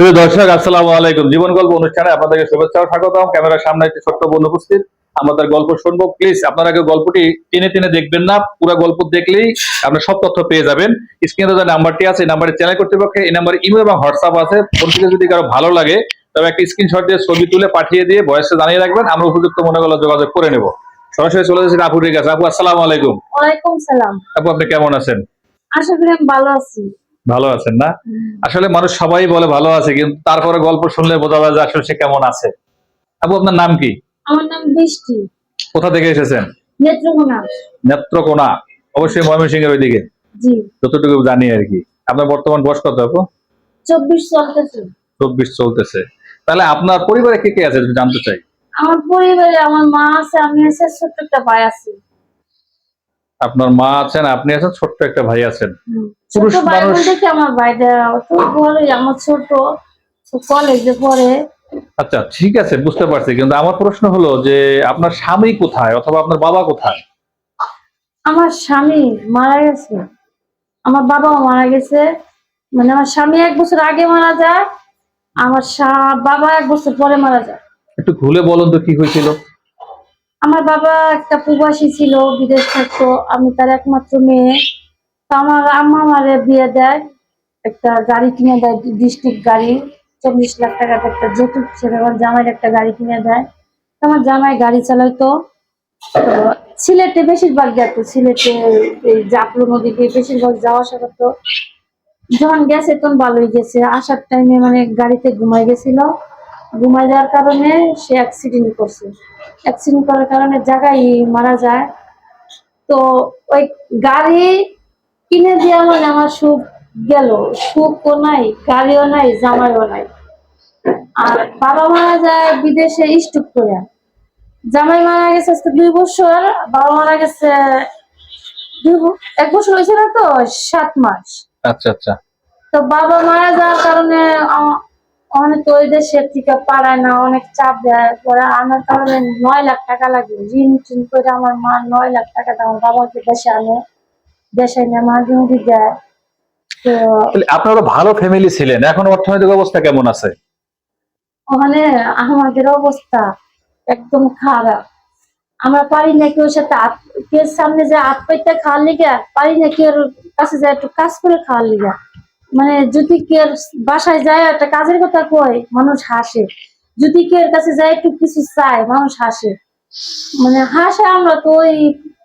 শুধু দর্শক আসসালামু আলাইকুম। জীবন গল্প অনুষ্ঠানে আপনাদেরকে শুভেচ্ছা ও স্বাগতম। ক্যামেরার সামনে একটি ছোট্ট বন্ধু উপস্থিত। আমাদের গল্প শুনব। প্লিজ আপনারা কেউ গল্পটি টেনে টেনে দেখবেন না। পুরো গল্প দেখলেই আপনারা সব তথ্য পেয়ে যাবেন। স্ক্রিনে যে নাম্বারটি আছে এই নাম্বারে চ্যানেল কর্তৃপক্ষে এই নাম্বারে ইমেল এবং হোয়াটসঅ্যাপ আছে। ফোন থেকে যদি কারও ভালো লাগে তবে একটা স্ক্রিনশট দিয়ে ছবি তুলে পাঠিয়ে দিয়ে বয়সে জানিয়ে রাখবেন। আমরা উপযুক্ত মনে করলে যোগাযোগ করে নেব। সরাসরি চলে যাচ্ছি আপুর কাছে। আপু আসসালামু আলাইকুম। ওয়ালাইকুম সালাম। আপু আপনি কেমন আছেন? আশা করি আমি ভালো আছি। ভালো আছেন না? আসলে মানুষ সবাই বলে ভালো আছে কিন্তু তারপরে গল্প শুনলে বোঝা যায় যে আসলে সে কেমন আছে। আপু আপনার নাম কি? আমার নাম বৃষ্টি। কোথা থেকে এসেছেন? নেত্রকোনা। নেত্রকোনা। অবশ্যই ময়মনসিংহ এর ওইদিকে। জি। যতটুকু জানি আর কি। আপনার বর্তমান বয়স কত আপু? চব্বিশ চলতেছে। চব্বিশ চলতেছে। তাহলে আপনার পরিবারে কে কে আছে জানতে চাই? আমার পরিবারে আমার মা আছে আমি আছে ছোট্ট একটা ভাই আছি। আপনার মা আছেন আপনি আছেন ছোট্ট একটা ভাই আছেন। পুরুষ মানুষ- কি আমার ভাইটা তো বড়ই আমার ছোট কলেজে পড়ে। আচ্ছা ঠিক আছে বুঝতে পারছি। কিন্তু আমার প্রশ্ন হলো যে আপনার স্বামী কোথায় অথবা আপনার বাবা কোথায়? আমার স্বামী মারা গেছে। আমার বাবাও মারা গেছে। মানে আমার স্বামী এক বছর আগে মারা যায় আমার স্বা- বাবা এক বছর পরে মারা যায়। একটু খুলে বলুন তো কি হয়েছিল। আমার বাবা একটা প্রবাসী ছিল, বিদেশ থাকতো, আমি তার একমাত্র মেয়ে। তো আমার আম্মা আমারে বিয়ে দেয়, একটা গাড়ি কিনে দেয়, ডিস্ট্রিক্ট গাড়ি, চল্লিশ লাখ টাকার একটা যৌতুক ছেলে আমার জামাইয়ের একটা গাড়ি কিনে দেয়। তো আমার জামাই গাড়ি চালাইতো। তো সিলেটে বেশিরভাগ যেত সিলেটে এই জাপলো নদীতে বেশিরভাগ যাওয়া আসা করতো। যখন গেছে তখন ভালোই গেছে। আসার টাইমে মানে গাড়িতে ঘুমাই গেছিল। ঘুমাই যাওয়ার কারণে সে অ্যাক্সিডেন্ট করছে। অ্যাক্সিডেন্ট করার কারণে জায়গায় মারা যায়। তো ওই গাড়ি কিনে দেওয়া মানে আমার সুখ গেল। সুখও নাই গাড়িও নাই জামাইও নাই। আর বাবা মারা যায় বিদেশে স্টুক করে। জামাই মারা গেছে আজকে দুই বছর বাবা মারা গেছে দুই এক বছর হয়েছে না তো? সাত মাস। আচ্ছা আচ্ছা। তো বাবা মারা যাওয়ার কারণে অনেক ওই দেশের থেকে পারায় না অনেক চাপ দেয়। পরে আমার কারণে নয় লাখ টাকা লাগে। ঋণ টিন করে আমার মা নয় লাখ টাকা আমার বাবাকে দেশে আনে দেশে এনে মাঝে মুড়ি দেয়। তো আপনারা ভালো ফ্যামিলি ছিলেন। এখন অর্থনৈতিক অবস্থা কেমন আছে? ওখানে আমাদের অবস্থা একদম খারাপ। আমরা পারি না কেউ সাথে কেউ সামনে যে হাত পাইতে খাওয়ার লিগা পারি না কেউ কাছে যায় একটু কাজ করে খাওয়ার লিগা। মানে যদি কেউ বাসায় যায় একটা কাজের কথা কয় মানুষ হাসে। যদি কেউ কাছে যায় একটু কিছু চায় মানুষ হাসে। মানে হাসে আমরা তো ওই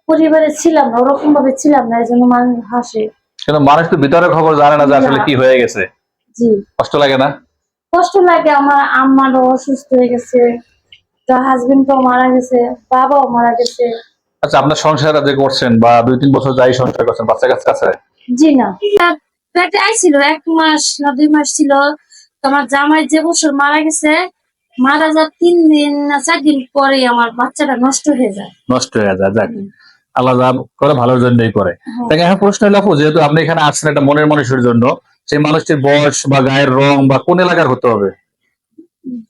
পরিবারে ছিলাম না ওরকম ভাবে ছিলাম না এই জন্য মানুষ হাসে। কিন্তু মানুষ তো ভিতরে খবর জানে না যে আসলে কি হয়ে গেছে। জি। কষ্ট লাগে না? কষ্ট লাগে আমার আম্মারও অসুস্থ হয়ে গেছে তার হাজবেন্ডও মারা গেছে বাবাও মারা গেছে। আচ্ছা আপনার সংসার যে করছেন বা দুই তিন বছর যাই সংসার করছেন বাচ্চা কাছে? আছে জি না। পেটে আইছিল এক মাস না দুই মাস ছিল। তোমার জামাই যে বছর মারা গেছে মারা যাওয়ার তিন দিন না চার দিন পরে আমার বাচ্চাটা নষ্ট হয়ে যায়। নষ্ট হয়ে যায় যাক। আল্লাহ যা করে ভালোর জন্যই করে। হ্যাঁ। এখন প্রশ্ন হলো আপু, যেহেতু আপনি এখানে আসছেন একটা মনের মানুষের জন্য সেই মানুষটির বয়স বা গায়ের রং বা কোন এলাকার হতে হবে?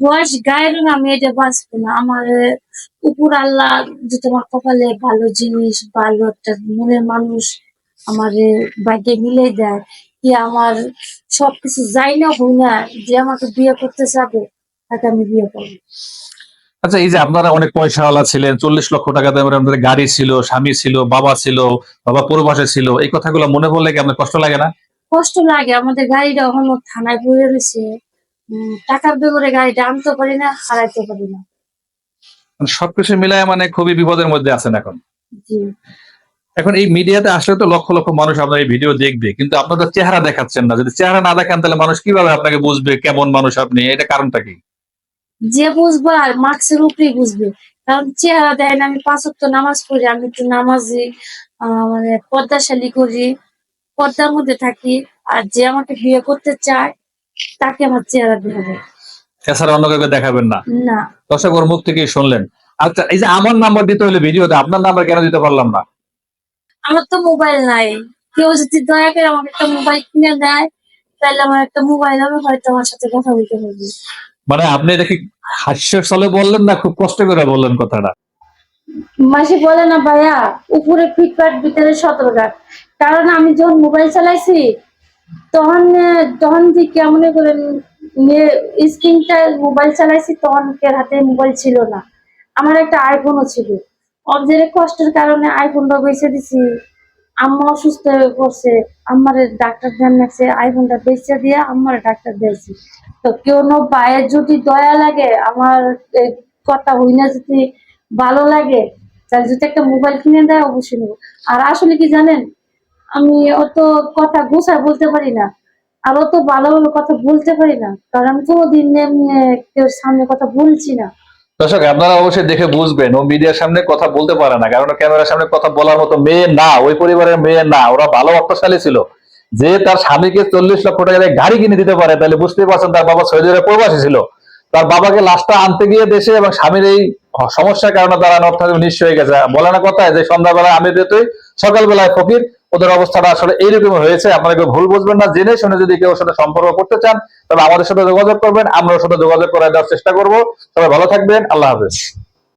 বয়স গায়ের রং আমি এটা বাঁচবো না। আমার উপর আল্লাহ যে তোমার কপালে ভালো জিনিস ভালো একটা মনের মানুষ আমার বাইকে মিলে দেয় কি আমার সবকিছু যাই না হই না যে আমাকে বিয়ে করতে চাবে তাকে আমি বিয়ে করব। আচ্ছা এই যে আপনারা অনেক পয়সাওয়ালা ছিলেন চল্লিশ লক্ষ টাকা দামের আপনাদের গাড়ি ছিল স্বামী ছিল বাবা ছিল বাবা পূর্বাসে ছিল এই কথাগুলো মনে পড়লে কি আপনার কষ্ট লাগে না? কষ্ট লাগে আমাদের গাড়িটা এখনও থানায় পড়ে রয়েছে। টাকার বেগরে গাড়িটা আনতে পারি না হারাইতে পারি না। মানে সবকিছু মিলায় মানে খুবই বিপদের মধ্যে আছেন এখন। জি। এখন এই মিডিয়াতে আসলে তো লক্ষ লক্ষ মানুষ আপনার এই ভিডিও দেখবে কিন্তু আপনাদের চেহারা দেখাচ্ছেন না। যদি চেহারা না দেখান তাহলে মানুষ কীভাবে আপনাকে বুঝবে কেমন মানুষ আপনি? এটা কারণটা কি? যে বুঝবে আর মার্কসের উপরেই বুঝবে। কারণ চেহারা দেয় না আমি পাঁচ ওয়াক্ত নামাজ পড়ি আমি একটু নামাজি মানে পর্দাশালী করি পর্দার মধ্যে থাকি আর যে আমাকে বিয়ে করতে চায় তাকে আমার চেহারা দেখাবে। এছাড়া অন্য কাউকে দেখাবেন না? না। দর্শক ওর মুখ থেকেই শুনলেন। আচ্ছা এই যে আমার নাম্বার দিতে হলে ভিডিওতে আপনার নাম্বার কেন দিতে পারলাম না? আমার তো মোবাইল নাই। কেউ যদি দয়া করে আমাকে একটা মোবাইল কিনে দেয় তাহলে আমার একটা মোবাইল হবে হয়তো আমার সাথে কথা বলতে পারবে। মানে আপনি এটা কি হাস্যের ছলে বললেন না খুব কষ্ট করে বললেন কথাটা? মাসি বলে না ভাইয়া উপরে ফিটফাট ভিতরে সতর্ক কারণ আমি যখন মোবাইল চালাইছি তখন তখন থেকে মনে করেন স্ক্রিনটা মোবাইল চালাইছি তখন হাতে মোবাইল ছিল না। আমার একটা আইফোনও ছিল। অবজের কষ্টের কারণে আইফোনটা বেঁচে দিছি। আম্মা অসুস্থ হয়ে পড়ছে। আমার ডাক্তার ধ্যান রাখছে আইফোনটা বেঁচে দিয়ে আমার ডাক্তার দিয়েছি তো কেউ নো পায়ের যদি দয়া লাগে, আমার কথা হই না যদি ভালো লাগে, তাহলে যদি একটা মোবাইল কিনে দেয়, অবশ্যই নেব। আর আসলে কি জানেন, আমি অত কথা গুছায় বলতে পারি না। আর অত ভালো ভালো কথা বলতে পারি না। কারণ আমি কোনোদিন কেউ সামনে কথা বলছি না। দর্শক, আপনারা অবশ্যই দেখে বুঝবেন, ও মিডিয়ার সামনে কথা বলতে পারে না কারণ ক্যামেরার সামনে কথা বলার মতো মেয়ে না, ওই পরিবারের মেয়ে না, ওরা ভালো অর্থশালী ছিল। যে তার স্বামীকে চল্লিশ লক্ষ টাকা গাড়ি কিনে দিতে পারে, তাহলে বুঝতেই পারছেন তার বাবা সৌদি আরবে প্রবাসী ছিল। তার বাবাকে লাশটা আনতে গিয়ে দেশে এবং স্বামীর এই সমস্যার কারণে তারা অর্থনৈতিক নিঃস্ব হয়ে গেছে। বলে না কথা যে সন্ধ্যাবেলায় আমি তুই সকালবেলায় ফকির ওদের অবস্থাটা আসলে এইরকম হয়েছে, আপনারা কেউ ভুল বুঝবেন না, জেনে শুনে যদি কেউ সাথে সম্পর্ক করতে চান তবে আমাদের সাথে যোগাযোগ করবেন আমরা সাথে যোগাযোগ করে দেওয়ার চেষ্টা করব। সবাই ভালো থাকবেন, আল্লাহ হাফেজ।